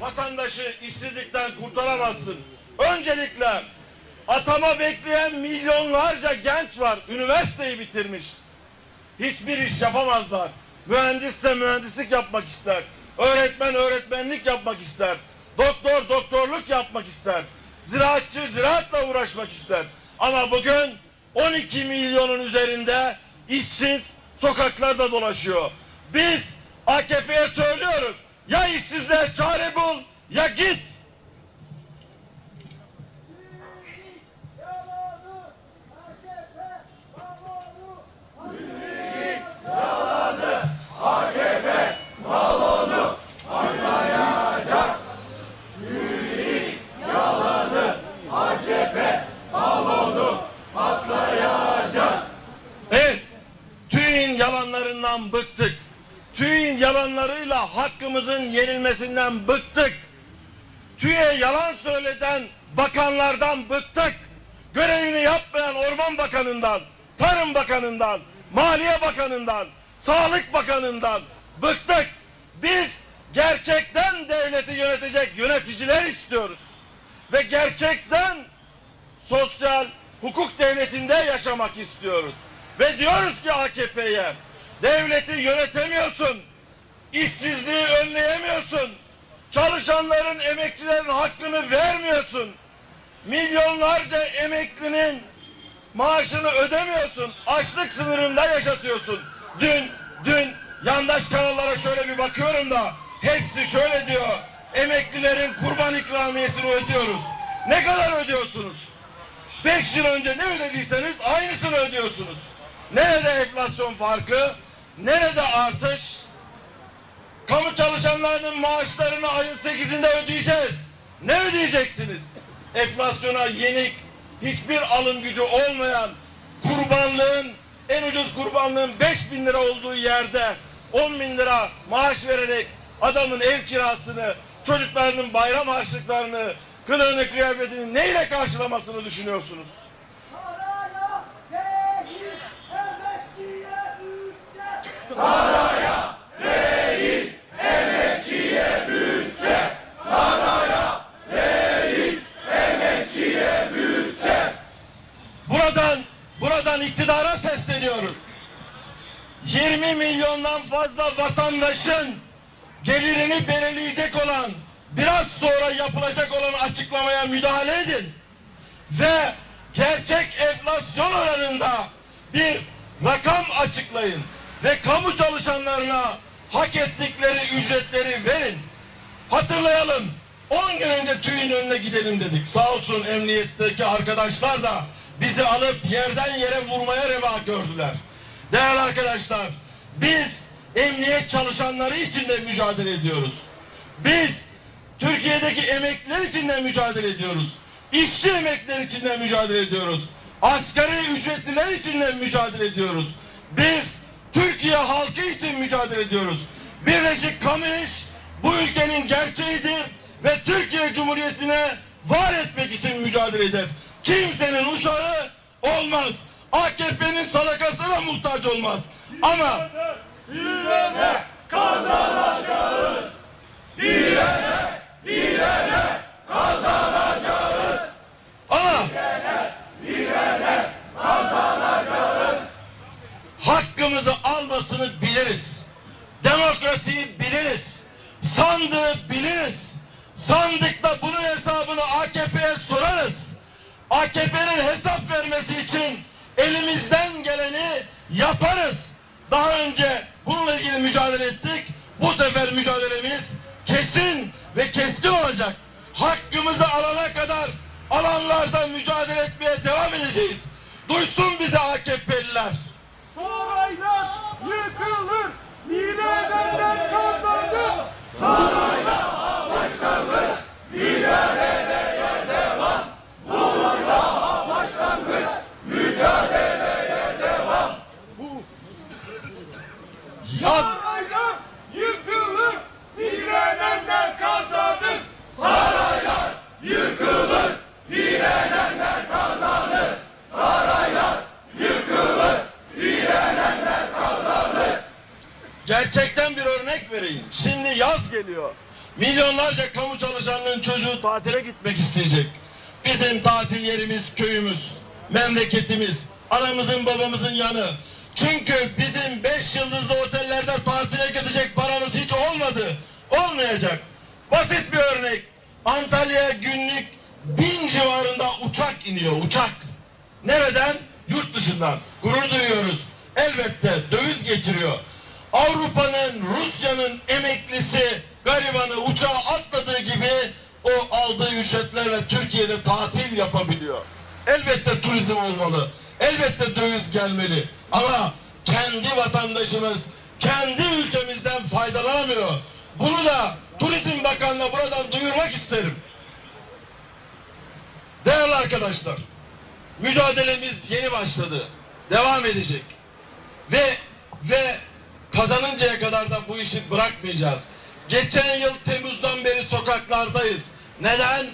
vatandaşı işsizlikten kurtaramazsın. Öncelikle atama bekleyen milyonlarca genç var. Üniversiteyi bitirmiş. Hiçbir iş yapamazlar. Mühendisse mühendislik yapmak ister. Öğretmen öğretmenlik yapmak ister. Doktor doktorluk yapmak ister. Ziraatçı ziraatla uğraşmak ister. Ama bugün 12 milyonun üzerinde işsiz sokaklarda dolaşıyor. Biz AKP'ye söylüyoruz. Ya işsizliğe çare bul ya git. Yalanı AKP balonu Evet, TÜİ'nin yalanlarından bıktık. TÜİ'nin hakkımızın yenilmesinden bıktık. TÜİ'ye yalan söyleden bakanlardan bıktık. Görevini yapmayan Orman Bakanı'ndan, Tarım Bakanı'ndan, Maliye Bakanı'ndan, Sağlık Bakanı'ndan bıktık. Biz gerçekten devleti yönetecek yöneticiler istiyoruz. Ve gerçekten sosyal hukuk devletinde yaşamak istiyoruz. Ve diyoruz ki AKP'ye devleti yönetemiyorsun. İşsizliği önleyemiyorsun. Çalışanların, emekçilerin hakkını vermiyorsun. Milyonlarca emeklinin maaşını ödemiyorsun. Açlık sınırında yaşatıyorsun. Dün, dün yandaş kanallara şöyle bir bakıyorum da hepsi şöyle diyor. Emeklilerin kurban ikramiyesini ödüyoruz. Ne kadar ödüyorsunuz? Beş yıl önce ne ödediyseniz aynısını ödüyorsunuz. Nerede enflasyon farkı? Nerede artış? Kamu çalışanlarının maaşlarını ayın sekizinde ödeyeceğiz. Ne ödeyeceksiniz? Enflasyona yenik, hiçbir alım gücü olmayan kurbanlığın, en ucuz kurbanlığın 5 bin lira olduğu yerde 10 bin lira maaş vererek adamın ev kirasını, çocuklarının bayram harçlıklarını, kılığını, kıyafetini neyle karşılamasını düşünüyorsunuz? 20 milyondan fazla vatandaşın gelirini belirleyecek olan biraz sonra yapılacak olan açıklamaya müdahale edin. Ve gerçek enflasyon oranında bir rakam açıklayın. Ve kamu çalışanlarına hak ettikleri ücretleri verin. Hatırlayalım. 10 gün önce tüyün önüne gidelim dedik. Sağ olsun emniyetteki arkadaşlar da bizi alıp yerden yere vurmaya reva gördüler. Değerli arkadaşlar, biz emniyet çalışanları için de mücadele ediyoruz. Biz Türkiye'deki emekliler için de mücadele ediyoruz. İşçi emekliler için de mücadele ediyoruz. Asgari ücretliler için de mücadele ediyoruz. Biz Türkiye halkı için mücadele ediyoruz. Birleşik Kamu İş bu ülkenin gerçeğidir ve Türkiye Cumhuriyeti'ne var etmek için mücadele eder. Kimsenin uşağı olmaz. AKP'nin sadakasına muhtaç olmaz. Ama ama hakkımızı almasını biliriz. Demokrasiyi biliriz. Sandığı biliriz. Sandıkta bunun hesabını AKP'ye sorarız. AKP'nin hesap vermesi için elimizden geleni yaparız. Daha önce bununla ilgili mücadele ettik. Bu sefer mücadelemiz kesin ve keskin olacak. Hakkımızı alana kadar alanlarda mücadele etmeye devam edeceğiz. Duysun bizi AKP'liler. Saraylar yıkılır Mileneler kazandı Yaz Saraylar yıkılır Direnenler kazandı Saraylar yıkılır Direnenler kazandı Saraylar yıkılır Direnenler kazandı Gerçekten bir örnek vereyim. Şimdi yaz geliyor. Milyonlarca kamu çalışanının çocuğu tatile gitmek isteyecek. Bizim tatil yerimiz köyümüz, memleketimiz, anamızın babamızın yanı. Çünkü bizim beş yıldızlı otellerde tatile gidecek paramız hiç olmadı. Olmayacak. Basit bir örnek. Antalya'ya günlük bin civarında uçak iniyor uçak. Nereden? Yurt dışından. Gurur duyuyoruz. Elbette döviz getiriyor. Avrupa'nın, Rusya'nın emeklisi, garibanı uçağa atladığı gibi o aldığı ücretlerle Türkiye'de tatil yapabiliyor. Elbette turizm olmalı. Elbette döviz gelmeli. Ama kendi vatandaşımız kendi ülkemizden faydalanamıyor. Bunu da Turizm Bakanı'na buradan duyurmak isterim. Değerli arkadaşlar, mücadelemiz yeni başladı. Devam edecek. Ve ve kazanıncaya kadar da bu işi bırakmayacağız. Geçen yıl Temmuz'dan beri sokaklardayız. Neden?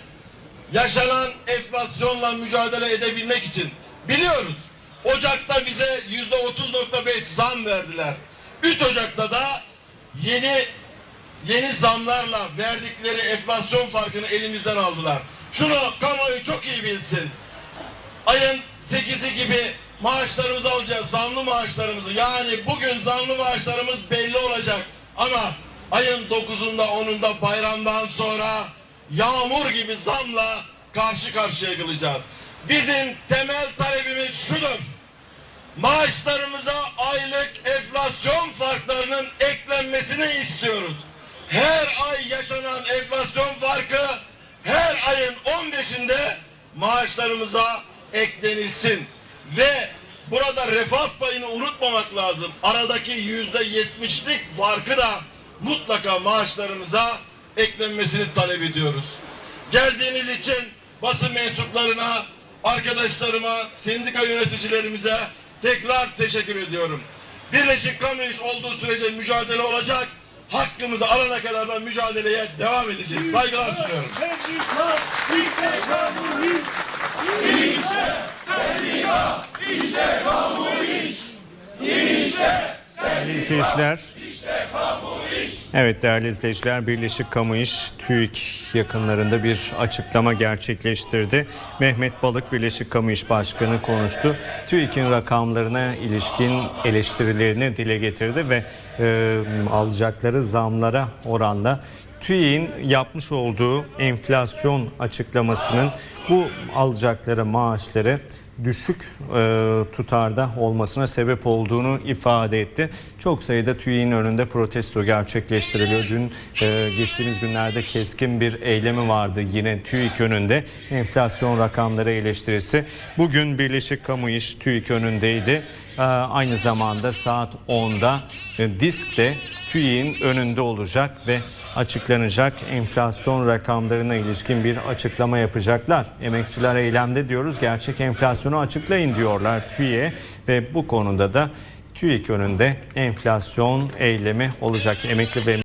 Yaşanan enflasyonla mücadele edebilmek için. Biliyoruz. Ocak'ta bize yüzde 30.5 zam verdiler. 3 Ocak'ta da yeni yeni zamlarla verdikleri enflasyon farkını elimizden aldılar. Şunu kamuoyu çok iyi bilsin. Ayın 8'i gibi maaşlarımızı alacağız. Zamlı maaşlarımızı. Yani bugün zamlı maaşlarımız belli olacak. Ama ayın 9'unda 10'unda bayramdan sonra yağmur gibi zamla karşı karşıya kalacağız. Bizim temel talebimiz şudur. Maaşlarımıza aylık enflasyon farklarının eklenmesini istiyoruz. Her ay yaşanan enflasyon farkı her ayın 15'inde maaşlarımıza eklenilsin. Ve burada refah payını unutmamak lazım. Aradaki yüzde yetmişlik farkı da mutlaka maaşlarımıza eklenmesini talep ediyoruz. Geldiğiniz için basın mensuplarına, arkadaşlarıma, sendika yöneticilerimize tekrar teşekkür ediyorum. Birleşik Kamu İş olduğu sürece mücadele olacak. Hakkımızı alana kadar da mücadeleye devam edeceğiz. Saygılar sunuyorum. İzleyiciler. Evet değerli izleyiciler Birleşik Kamu İş TÜİK yakınlarında bir açıklama gerçekleştirdi. Mehmet Balık Birleşik Kamu İş Başkanı konuştu. TÜİK'in rakamlarına ilişkin eleştirilerini dile getirdi ve e, alacakları zamlara oranla TÜİK'in yapmış olduğu enflasyon açıklamasının bu alacakları maaşları düşük e, tutarda olmasına sebep olduğunu ifade etti. Çok sayıda TÜİ'nin önünde protesto gerçekleştiriliyor. Dün e, geçtiğimiz günlerde keskin bir eylemi vardı yine TÜİK önünde enflasyon rakamları eleştirisi. Bugün Birleşik Kamu İş TÜİK önündeydi. E, aynı zamanda saat 10'da e, disk de TÜİ'nin önünde olacak ve açıklanacak enflasyon rakamlarına ilişkin bir açıklama yapacaklar. Emekçiler eylemde diyoruz gerçek enflasyonu açıklayın diyorlar TÜİ'ye ve bu konuda da TÜİK önünde enflasyon eylemi olacak. Emekli ve